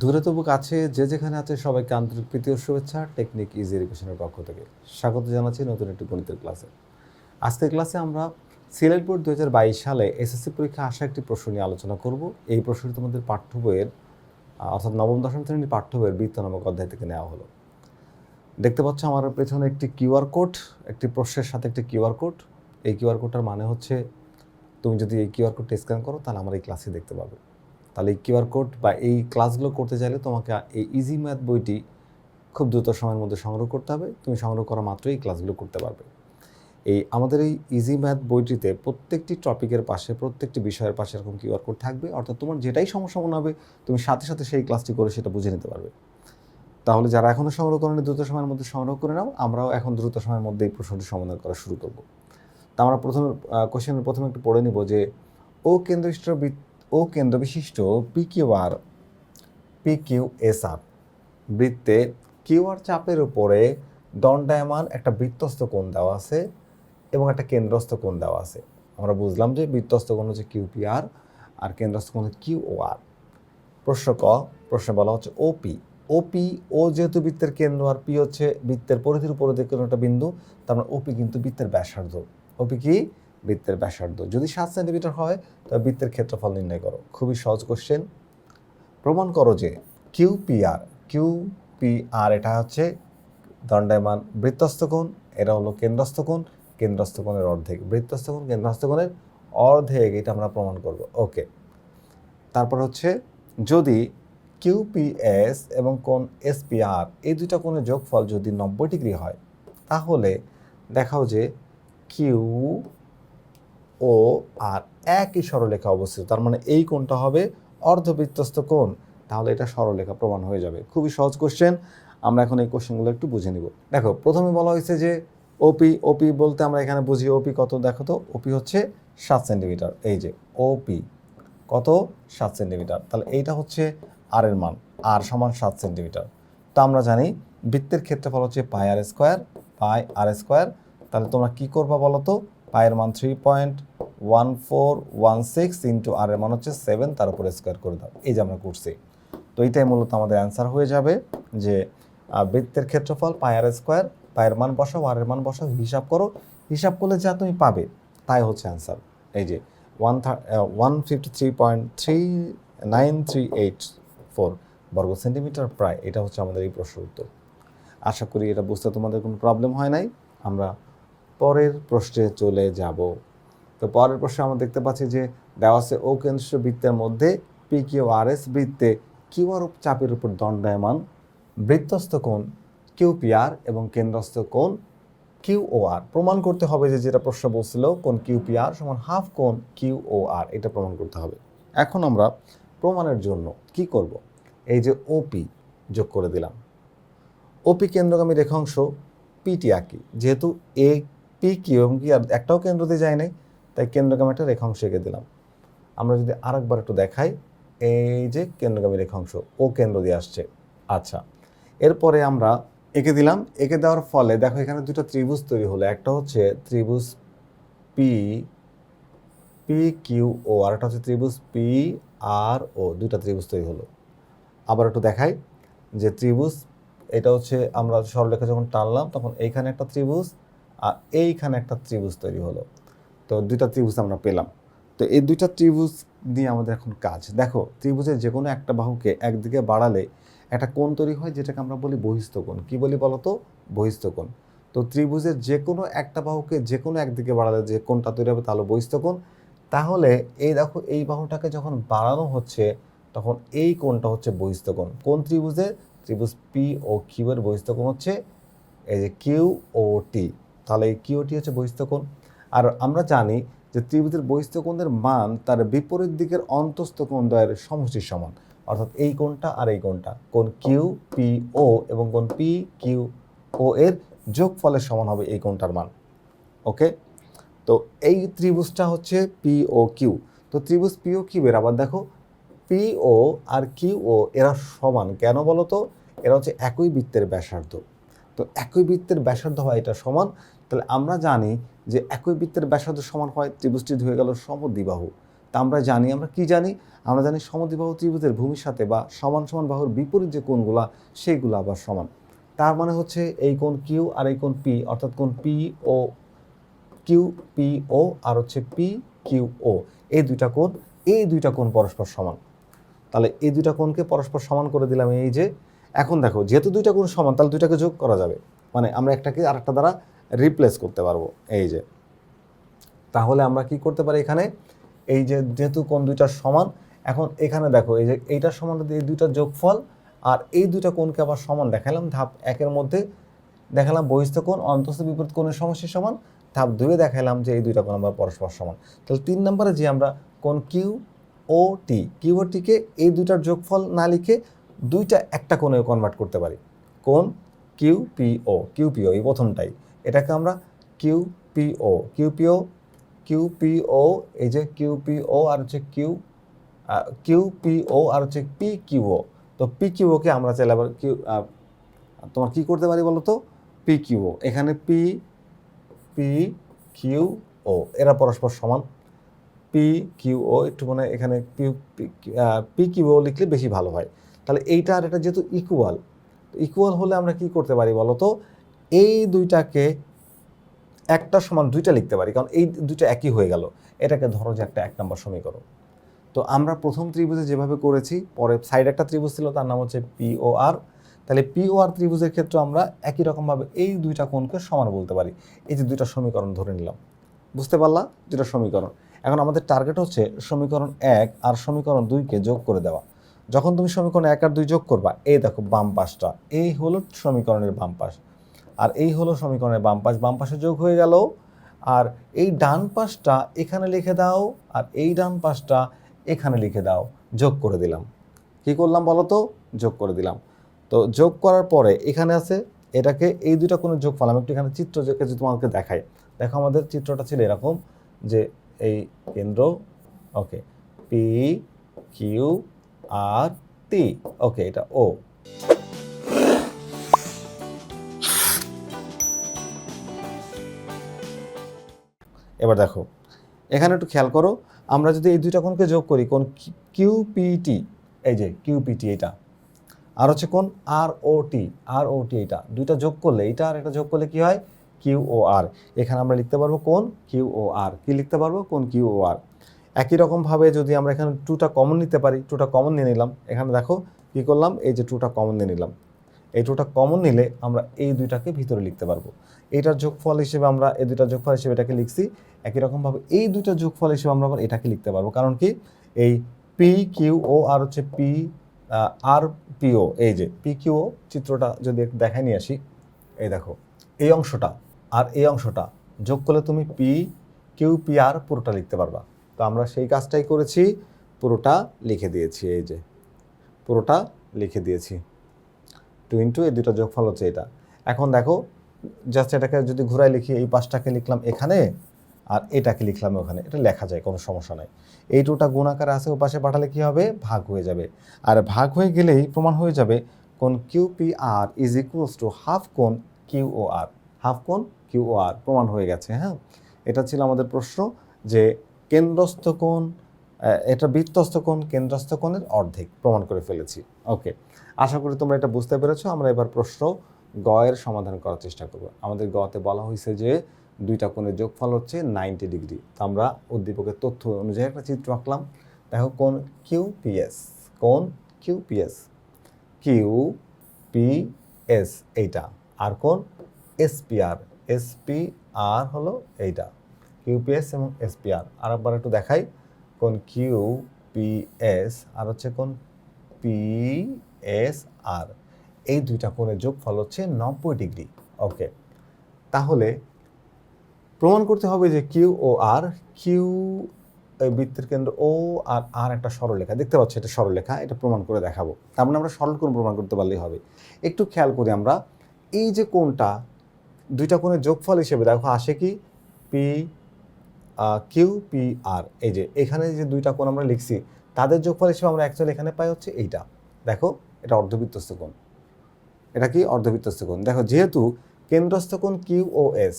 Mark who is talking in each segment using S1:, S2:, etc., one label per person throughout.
S1: দূরে তবু কাছে, যে যেখানে আছে, সবাইকে আন্তরিক প্রীতি ও শুভেচ্ছা। টেকনিক ইজি এডুকেশনের পক্ষ থেকে স্বাগত জানাচ্ছি নতুন একটি গণিতের ক্লাসে। আজকের ক্লাসে আমরা সিলেট বোর্ড দু হাজার বাইশ সালে এসএসসি পরীক্ষা আসা একটি প্রশ্ন নিয়ে আলোচনা করব। এই প্রশ্নটি তোমাদের পাঠ্য বইয়ের অর্থাৎ নবম, দশম শ্রেণির পাঠ্য বইয়ের বৃত্ত নামক অধ্যায় থেকে নেওয়া হলো। দেখতে পাচ্ছ আমার পেছনে একটি কিউআর কোড, একটি প্রশ্নের সাথে একটি কিউআর কোড। এই কিউআর কোডটার মানে হচ্ছে, তুমি যদি এই কিউআর কোডটা স্ক্যান করো, তাহলে আমার এই ক্লাসে দেখতে পাবে। তাহলে এই কিউআর কোড বা এই ক্লাসগুলো করতে চাইলে তোমাকে এই ইজি ম্যাথ বইটি খুব দ্রুত সময়ের মধ্যে সংগ্রহ করতে হবে। তুমি সংগ্রহ করা মাত্রই এই ক্লাসগুলো করতে পারবে। এই আমাদের এই ইজি ম্যাথ বইটিতে প্রত্যেকটি টপিকের পাশে, প্রত্যেকটি বিষয়ের পাশে এরকম কিউআর কোড থাকবে। অর্থাৎ তোমার যেটাই সমস্যা মনে হবে, তুমি সাথে সাথে সেই ক্লাসটি করে সেটা বুঝে নিতে পারবে। তাহলে যারা এখনও সংগ্রহ করেনি দ্রুত সময়ের মধ্যে সংগ্রহ করে নাও। আমরাও এখন দ্রুত সময়ের মধ্যে এই প্রশ্নটি সমাধান করা শুরু করব। তা আমরা প্রথমে কোশ্চেনের প্রথমে একটু পড়ে নিব যে, ও বৃত্ত ও কেন্দ্র বিশিষ্ট P Q R P Q S R বৃত্তে কিউ আর চাপের উপরে দণ্ডায়মান একটা বৃত্তস্থ কোণ দেওয়া আছে এবং একটা কেন্দ্রস্থ কোণ দেওয়া আছে। আমরা বুঝলাম যে বৃত্তস্থ কোণ হচ্ছে কিউ পি আর কেন্দ্রস্থ কোণ হচ্ছে কিউ ও আর। প্রশ্ন ক, প্রশ্নে বলা হচ্ছে ওপি ওপি ও যেহেতু বৃত্তের কেন্দ্র আর পি হচ্ছে বৃত্তের পরিধির উপরে যে কোনো একটা বিন্দু, তার মানে ওপি কিন্তু বৃত্তের ব্যাসার্ধ। ওপি কি? বৃত্তের ব্যাসার্ধ। যদি সাত সেন্টিমিটার হয়, তবে বৃত্তের ক্ষেত্রফল নির্ণয় করো। খুবই সহজ কোশ্চেন প্রমাণ করো যে Q P R Q P R এটা হচ্ছে দণ্ডায়মান বৃত্তস্থ কোণ, এটা হলো কেন্দ্রস্থ কোণ, কেন্দ্রস্থ কোণের অর্ধেক। বৃত্তস্থ কোণ, কেন্দ্রস্থ কোণের অর্ধেক, এটা আমরা প্রমাণ করব। ওকে তারপর হচ্ছে যদি কিউপিএস এবং কোণ এসপিআর এই দুইটা কোণের যোগফল যদি নব্বই ডিগ্রি হয়, তাহলে দেখাও যে কিউ ও আর একই সরলরেখা অবস্থিত। তার মানে এই কোণটা হবে অর্ধবৃত্তস্থ কোণ। তাহলে এটা সরলরেখা প্রমাণ হয়ে যাবে। খুবই সহজ কোশ্চেন আমরা এখন এই কোশ্চেনগুলো একটু বুঝে নিব। দেখো, প্রথমে বলা হয়েছে যে ওপি ওপি বলতে আমরা এখানে বুঝি ওপি কত? দেখো তো ওপি হচ্ছে সাত সেন্টিমিটার এই যে ওপি কত? সাত সেন্টিমিটার তাহলে এইটা হচ্ছে আর এর মান। আর সমান সাত সেন্টিমিটার তো আমরা জানি বৃত্তের ক্ষেত্রফল হচ্ছে পাই আর স্কোয়ার পাই আর স্কোয়ার তাহলে তোমরা কি করবা বলো তো? পায়ের মান three point one four one six into R এর মান হচ্ছে সেভেন তার উপরে স্কোয়ার করে দাও। এই যে আমরা করছি। তো এইটাই মূলত আমাদের অ্যান্সার হয়ে যাবে যে বৃত্তের ক্ষেত্রফল পায়ার স্কোয়ার পায়ের মান বসাও আর এর মান বসাও, হিসাব করো। হিসাব করলে যা তুমি পাবে, তাই হচ্ছে অ্যান্সার এই যে one one fifty three point three nine three eight four বর্গ সেন্টিমিটার প্রায়, এটা হচ্ছে আমাদের এই প্রশ্নের উত্তর। আশা করি এটা বুঝতে তোমাদের কোনো প্রবলেম হয় নাই। আমরা পরের প্রশ্নে চলে যাব। তো পরের প্রশ্নে আমরা দেখতে পাচ্ছি যে দেওয়া আছে, ও কেন্দ্র বৃত্তের মধ্যে পি কিউ আর এস বৃত্তে কিউ আর চাপের উপর দণ্ডায়মান বৃত্তস্থ কোণ কিউ পি আর এবং কেন্দ্রস্থ কোণ কিউ ও আর প্রমাণ করতে হবে যে যেটা প্রশ্ন বলছিল কোন কিউ পি আর সমান হাফ কোণ কিউ ও আর এটা প্রমাণ করতে হবে। এখন আমরা প্রমাণের জন্য কি করব? এই যে ওপি যোগ করে দিলাম। ওপি কেন্দ্রগামী রেখাংশ পিটি আঁকি যেহেতু এ পি কিউ এবং কি আর একটাও কেন্দ্রতে যায় নাই তাই কেন্দ্রগামী একটা রেখাংশ এঁকে দিলাম। আমরা যদি আরেকবার একটু দেখাই, এই যে কেন্দ্রগামী রেখাংশ, ও কেন্দ্র দিয়ে আসছে। আচ্ছা এরপরে আমরা এঁকে দিলাম। এঁকে দেওয়ার ফলে দেখো এখানে দুটো ত্রিভুজ তৈরি হলো। একটা হচ্ছে ত্রিভুজ P P Q O R একটা হচ্ছে ত্রিভুজ পি আর ও দুইটা ত্রিভুজ তৈরি হলো। আবার একটু দেখাই যে ত্রিভুজ, এটা হচ্ছে আমরা সরলরেখা যখন টানলাম, তখন এইখানে একটা ত্রিভুজ আর এইখানে একটা ত্রিভুজ তৈরি হলো। তো দুইটা ত্রিভুজ আমরা পেলাম। তো এই দুইটা ত্রিভুজ নিয়ে আমাদের এখন কাজ। দেখো, ত্রিভুজের যে কোনো একটা বাহুকে একদিকে বাড়ালে একটা কোণ তৈরি হয় যেটাকে আমরা বলি বহিস্থ কোণ। কী বলি বলো তো বহিস্থ কোণ। তো ত্রিভুজের যে কোনো একটা বাহুকে যে কোনো একদিকে বাড়ালে যে কোণটা তৈরি হবে তাহলে বহিস্থ কোণ। তাহলে এই দেখো, এই বাহুটাকে যখন বাড়ানো হচ্ছে, তখন এই কোণটা হচ্ছে বহিস্থ কোণ। কোন ত্রিভুজের? ত্রিভুজ পি ও কিউ এর বহিস্থ কোণ হচ্ছে এই যে কিউ ও টি তাহলে এই কিউ টি হচ্ছে বহিস্থ কোণ। আর আমরা জানি যে ত্রিভুজের বহিস্থ কোণের মান তার বিপরীত দিকের অন্তস্থ কোণ দ্বয়ের সমষ্টির সমান। অর্থাৎ এই কোণটা আর এই কোণটা। কোণ কিউ পি ও এবং কোণ পি কিউ ও এর যোগফলের সমান হবে এই কোণটার মান। ওকে? তো এই ত্রিভুজটা হচ্ছে পি ও কিউ তো ত্রিভুজ পি ও কিউ এর। আবার দেখো পি ও আর কিউ ও এরা সমান। কেন বলো তো? এরা হচ্ছে একই বৃত্তের ব্যাসার্ধ। তো একই বৃত্তের ব্যাসার্ধ হয় এটা সমান তাহলে আমরা জানি যে একই বৃত্তের ব্যাসার্ধ সমান হয়, ত্রিভুজটি হয়ে গেল সমদ্বিবাহু। তা আমরা জানি, আমরা কি জানি? আমরা জানি সমদ্বিবাহু ত্রিভুজের ভূমির সাথে বা সমান সমান বাহুর বিপরীত যে কোণগুলা, সেইগুলো আবার সমান। তার মানে হচ্ছে এই কোণ কিউ আর এই কোণ পি অর্থাৎ কোণ P O Q P O R হচ্ছে পি কিউ ও এই দুইটা কোণ, এই দুইটা কোণ পরস্পর সমান। তাহলে এই দুইটা কোণকে পরস্পর সমান করে দিলাম এই যে, এখন দেখো, যেহেতু দুইটা কোণ সমান, তাহলে দুইটাকে যোগ করা যাবে। মানে আমরা একটাকে আরেকটা দ্বারা রিপ্লেস করতে পারব, এই যে। তাহলে আমরা কি করতে পারি এখানে? এই যে যেহেতু কোন দুইটা সমান, এখন এখানে দেখো, এই যে এইটার সমান এই দুইটার যোগফল, আর এই দুইটা কোণকে আবার সমান দেখালাম, ধাপ একের মধ্যে দেখালাম বহিস্থ কোণ, অন্তস্থ বিপরীত কোণের সমষ্টি সমান, ধাপ দুয়ে দেখালাম যে এই দুইটা কোণ আমরা পরস্পর সমান। তাহলে তিন নম্বরে যে আমরা কোন কিউ ও টি কিউ ও টিকে এই দুইটার যোগফল না লিখে দুইটা একটা কোণে কনভার্ট করতে পারি। কোন Q P O Q P O এই প্রথমটাই। এটাকে আমরা Q P O Q P O O Q P O Q P O এই যে কিউপিও আর হচ্ছে কিউ কিউপিও আর হচ্ছে পি কিউ ও তো পি কিউ ওকে আমরা চাইলে আবার কিউ তোমার কী করতে পারি বলো তো? পি কিউ ও এখানে পি পি কিউ ও এরা পরস্পর সমান। পি কিউ ও একটু মানে এখানে পি পি কিউ ও লিখলে বেশি ভালো হয়। তাহলে এইটা আর এটা যেহেতু ইকুয়াল ইকুয়াল হলে আমরা কি করতে পারি বলো তো? এই দুইটাকে একটা সমান দুইটা লিখতে পারি, কারণ এই দুইটা একই হয়ে গেল। এটাকে ধরো যে একটা এক নম্বর সমীকরণ। তো আমরা প্রথম ত্রিভুজে যেভাবে করেছি, পরে সাইড একটা ত্রিভুজ ছিল, তার নাম হচ্ছে পি ও আর তাহলে পি ও আর ত্রিভুজের ক্ষেত্রে আমরা একই রকমভাবে এই দুইটা কোণকে সমান বলতে পারি। এই যে দুইটা সমীকরণ ধরে নিলাম। বুঝতে পারলা? দুইটা সমীকরণ। এখন আমাদের টার্গেট হচ্ছে সমীকরণ এক আর সমীকরণ দুইকে যোগ করে দেওয়া। যখন তুমি সমীকরণ এক আর দুই যোগ করবা, এই দেখো বাম পাশটা, এই হলো সমীকরণের বাম পাশ। আর এই হলো সমীকরণের বাম পাশ। বাম পাশে যোগ হয়ে গেল। আর এই ডান পাশটা এখানে লিখে দাও আর এই ডান পাশটা এখানে লিখে দাও। যোগ করে দিলাম। কি করলাম বলো তো? যোগ করে দিলাম। তো যোগ করার পরে এখানে আছে, এটাকে এই দুইটা কোনো যোগ ফল আমি একটু এখানে চিত্র যদি তোমাকে দেখাই। দেখো আমাদের চিত্রটা ছিল এরকম যে এই কেন্দ্র ওকে পি কিউ আর টি ওকে এটা ও এবার দেখো, এখানে একটু খেয়াল করো, আমরা যদি এই দুইটা কোণকে যোগ করি কোন কিউপিটি এই যে কিউপিটি এটা, আর হচ্ছে কোন আর ও টি আর ও টি এটা, দুইটা যোগ করলে এটা আর এটা যোগ করলে কি হয়? কিউ ও আর এখানে আমরা লিখতে পারব কোন কিউ ও আর কি লিখতে পারব? কোন কিউ ও আর একই রকমভাবে যদি আমরা এখানে টুটা কমন নিতে পারি টুটা কমন নিয়ে নিলাম, এখানে দেখো কি করলাম? এই যে টুটা কমন নিয়ে নিলাম এই টুটা কমন নিলে আমরা এই দুইটাকে ভিতরে লিখতে পারব। এইটার যোগফল হিসেবে আমরা এই দুইটার যোগফল হিসেবে এটাকে লিখছি, একই রকমভাবে এই দুইটা যোগফল হিসেবে আমরা আবার এটাকে লিখতে পারব। কারণ কি? এই পি কিউ ও আর হচ্ছে পি আর পিও এই যে পি কিউ ও চিত্রটা যদি একটু দেখাই নিয়ে আসি, এই দেখো, এই অংশটা আর এই অংশটা যোগ করলে তুমি পি কিউ পি আর পুরোটা লিখতে পারবা। তো আমরা সেই কাজটাই করেছি, পুরোটা লিখে দিয়েছি, এই যে, পুরোটা লিখে দিয়েছি। টু ইন্টু এই দুটো যোগফল হচ্ছে এটা। এখন দেখো জাস্ট এটাকে যদি ঘুরাই লিখি, এই পাঁচটাকে লিখলাম এখানে, আর এটাকে লিখলাম ওখানে। এটা লেখা যায়, কোনো সমস্যা নাই। এই টুটা গুণাকারে আছে, ও পাশে পাঠালে কী হবে? ভাগ হয়ে যাবে। আর ভাগ হয়ে গেলেই প্রমাণ হয়ে যাবে, কোন Q P R is equals to half কোন কিউ ও আর হাফ কোন কিউ ও আর প্রমাণ হয়ে গেছে হ্যাঁ? এটা ছিল আমাদের প্রশ্ন যে কেন্দ্রস্থ কোণ এটা বৃত্তস্থ কোণ, কেন্দ্রস্থ কোণের অর্ধেক, প্রমাণ করে ফেলেছি। ওকে আশা করি তোমরা এটা বুঝতে পেরেছ। আমরা এবার প্রশ্ন গয়ের সমাধান করার চেষ্টা করব। আমাদের গতে বলা হয়েছে যে দুইটা কোণের যোগফল হচ্ছে নাইনটি ডিগ্রি তো আমরা উদ্দীপকের তথ্য অনুযায়ী একটা চিত্র আঁকলাম। দেখো কোন কিউ পিএস কোন Q P S Q P S এইটা। আর কোন এসপিআর এসপিআর হলো এইটা। কিউপিএস এবং এসপিআর আর একবার একটু দেখাই। কোন কিউ পিএস আর হচ্ছে কোন পি এস আর এই দুইটা কোণের যোগফল হচ্ছে নব্বই ডিগ্রি। ওকে তাহলে প্রমাণ করতে হবে যে কিউ ও আর কিউ বৃত্তের কেন্দ্র ও আর আর একটা সরলরেখা। দেখতে পাচ্ছি এটা সরলরেখা, এটা প্রমাণ করে দেখাবো। তার মানে আমরা সরল কোণ প্রমাণ করতে পারলেই হবে। একটু খেয়াল করি আমরা, এই যে কোণটা, দুইটা কোণের যোগফল হিসেবে দেখো, আসে কি? পি কিউ পি আর এই যে, এখানে যে দুইটা কোণ আমরা লিখছি তাদের যোগফল হিসেবে আমরা অ্যাকচুয়ালি এখানে পাই হচ্ছে এইটা। দেখো, এটা অর্ধবৃত্তস্থ কোণ। এটা কি? অর্ধবৃত্তস্থ কোণ। দেখো, যেহেতু কেন্দ্রস্থ কোণ কিউ ও এস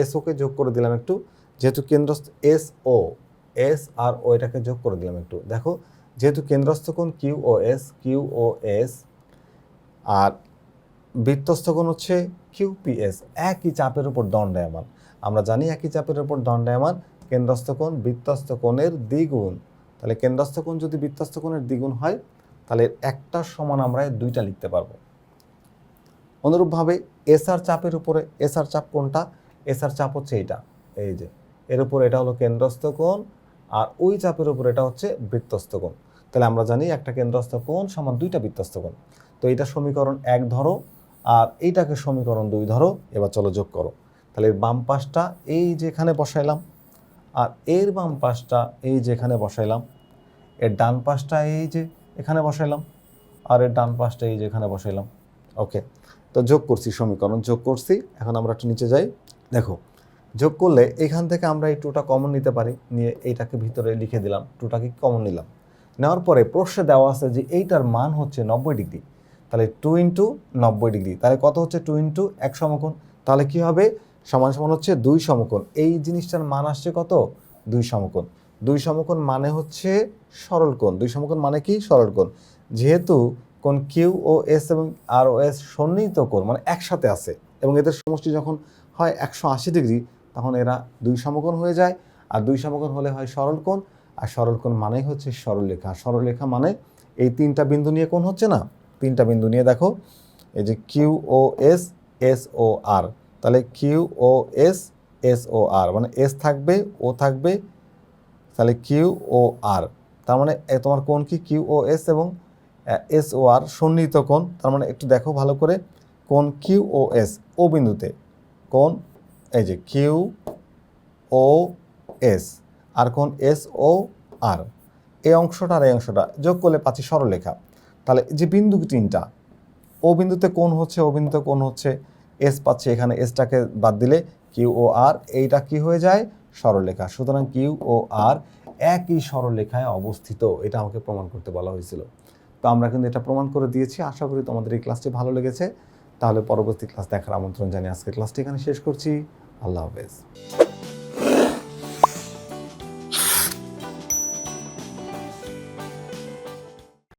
S1: এস ওকে যোগ করে দিলাম একটু। যেহেতু কেন্দ্রস্থ এস ও এস আর ও এটাকে যোগ করে দিলাম একটু। দেখো, যেহেতু কেন্দ্রস্থ কোণ Q O S Q O S R বৃত্তস্থ কোণ হচ্ছে কিউপিএস একই চাপের উপর দণ্ডায়মান। আমরা জানি একই চাপের উপর দণ্ডায়মান, কেন্দ্রস্থ কোণ, বৃত্তস্থ কোণের দ্বিগুণ। তাহলে কেন্দ্রস্থ কোণ যদি বৃত্তস্থ কোণের দ্বিগুণ হয়, তাহলে একটা সমান আমরা দুইটা লিখতে পারব। অনুরূপভাবে এসআর চাপের উপরে এসআর চাপ কোনটা এসআর চাপ হচ্ছে এইটা, এই যে। এর উপর এটা হলো কেন্দ্রস্থ কোণ, আর ওই চাপের উপর এটা হচ্ছে বৃত্তস্থ কোণ। তাহলে আমরা জানি একটা কেন্দ্রস্থ কোণ সমান দুইটা বৃত্তস্থ কোণ। তো এইটা সমীকরণ এক ধরো, আর এইটাকে সমীকরণ দুই ধরো, এবার চলো যোগ করো। তাহলে বাম পাশটা এই যে এখানে বসাইলাম আর এর বাম পাশটা এই যে এখানে বসাইলাম, এর ডান পাশটা এই যে এখানে বসাইলাম, আর এর ডান পাশটা এই যে এখানে বসাইলাম। ওকে, তো যোগ করছি সমীকরণ, যোগ করছি, এখন আমরা একটু নিচে যাই। দেখো, যোগ করলে এখান থেকে আমরা এই টুটা কমন নিতে পারি, নিয়ে এইটাকে ভিতরে লিখে দিলাম টুটাকে কমন নিলাম। নেওয়ার পরে প্রশ্নে দেওয়া আছে যে এইটার মান হচ্ছে নব্বই ডিগ্রি, তাহলে টু ইন্টু নব্বই ডিগ্রি, তাহলে কত হচ্ছে টু ইন্টু এক সমকোণ, তাহলে কি হবে? সমান সমান হচ্ছে দুই সমকোণ। এই জিনিসটার মান আসছে কত? দুই সমকোণ। দুই সমকোণ মানে হচ্ছে সরল কোণ। দুই সমকোণ মানে কি? সরল কোণ। যেহেতু কোণ কিউ ও এস এবং আর ও এস সন্নিহিত কোণ মানে একসাথে আছে, এবং এদের সমষ্টি যখন হয় একশো আশি ডিগ্রি, তখন এরা দুই সমকোণ হয়ে যায়, আর দুই সমকোণ হলে হয় সরল কোণ, আর সরল কোণ মানেই হচ্ছে সরলরেখা। সরলরেখা মানে এই তিনটা বিন্দু নিয়ে কোণ হচ্ছে না? তিনটা বিন্দু নিয়ে দেখো, এই যে Q O S S O R তাহলে Q O S S O R মানে এস থাকবে ও থাকবে, তাহলে কিউ ও আর তার মানে তোমার কোন কি? কিউ ও এস এবং এস ও আর সন্নিহিত কোণ, তার মানে একটু দেখো ভালো করে কোন কিউ ও এস ও বিন্দুতে কোন এই যে কিউ ও এস আর কোন এস ও আর এই অংশটা আর এই অংশটা যোগ করলে পাচ্ছি সরলরেখা। তাহলে যে বিন্দু তিনটা ও বিন্দুতে কোন হচ্ছে ও বিন্দুতে কোণ হচ্ছে এস পাচ্ছে এখানে এসটাকে বাদ দিলে কিউ ও আর এইটা কি হয়ে যায়? সরলরেখা। সুতরাং কিউ ও আর একই সরলরেখায় অবস্থিত। এটা আমাকে প্রমাণ করতে বলা হয়েছিল। তো আমরা কিন্তু এটা প্রমাণ করে দিয়েছি। আশা করি তোমাদের এই ক্লাসটি ভালো লেগেছে। তাহলে পরবর্তী ক্লাস দেখার আমন্ত্রণ জানিয়ে আজকে ক্লাসটি এখানে শেষ করছি। আল্লাহ হাফেজ।